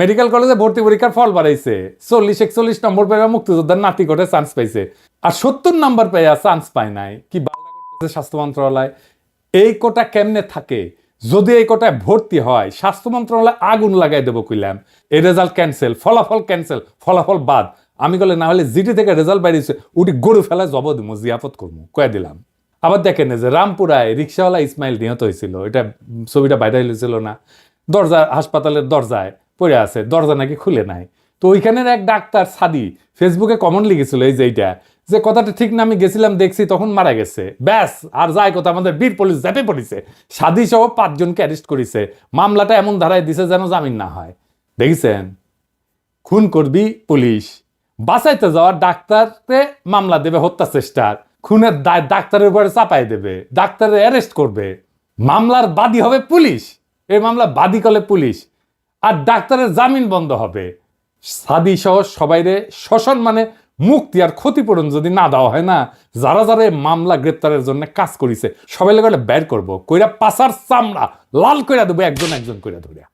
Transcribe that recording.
Medical কলেজে ভর্তি পরীক্ষার ফল বাড়াইছে। চল্লিশ, একচল্লিশ নম্বর পেয়ে মুক্তিযোদ্ধার নাতি করে চান্স পাইছে। আর সত্তর নম্বর পেয়ে চান্স পায় নাই। কি স্বাস্থ্য মন্ত্রণালয়? এই কোটা কেমনে থাকে? যদি এই কোটায় ভর্তি হয়, স্বাস্থ্য মন্ত্রণালয় আগুন লাগাই দেবো কইলাম। এই রেজাল্ট ক্যান্সেল ফলাফল ক্যান্সেল ফলাফল বাদ। আমি বলে না হলে জিটি থেকে রেজাল্ট বাইরেছে উঠি গরু ফেলায় জব দিব জিয়াফত করব কয়ে দিলাম। আবার দেখেন যে রামপুরায় রিক্সাওয়ালা ইসমাইল নিহত হয়েছিল। এটা ছবিটা বাইরে হয়েছিল না। দরজা, হাসপাতালের দরজায়। পড়ে আছে, দরজা নাকি খুলে নাই। তো ওইখানের এক ডাক্তার সাদি ফেসবুকে কমন লিখেছিল এই যে এইটা, যে কথাটা ঠিক না, আমি গেছিলাম, দেখছি তখন মারা গেছে। ব্যাস, আর যাই কথা আমাদের বীর পুলিশ জ্যাপে পড়েছে। সাদি সহ পাঁচজনকে অ্যারেস্ট করেছে। মামলাটা এমন ধারায় দিছে যেন জামিন না হয়। দেখেছেন? খুন করবি পুলিশ। বাঁচাইতে যাওয়ার ডাক্তারকে মামলা দেবে হত্যা চেষ্টার। খুনের দায় ডাক্তারের উপরে চাপাই দেবে। ডাক্তারের অ্যারেস্ট করবে। মামলার বাদী হবে পুলিশ। এই মামলা বাদী করলে পুলিশ। আর ডাক্তারের জামিন বন্ধ হবে। সাদি সহ সবাইরে শোষণ মানে মুক্তি আর ক্ষতিপূরণ যদি না দেওয়া হয় না, যারা যারা মামলা গ্রেপ্তারের জন্য কাজ করিছে, সবাই লাগে বের করব। কইরা পাশার চামড়া লাল কইরা দেবো, একজন একজন কইরা ধরিয়া।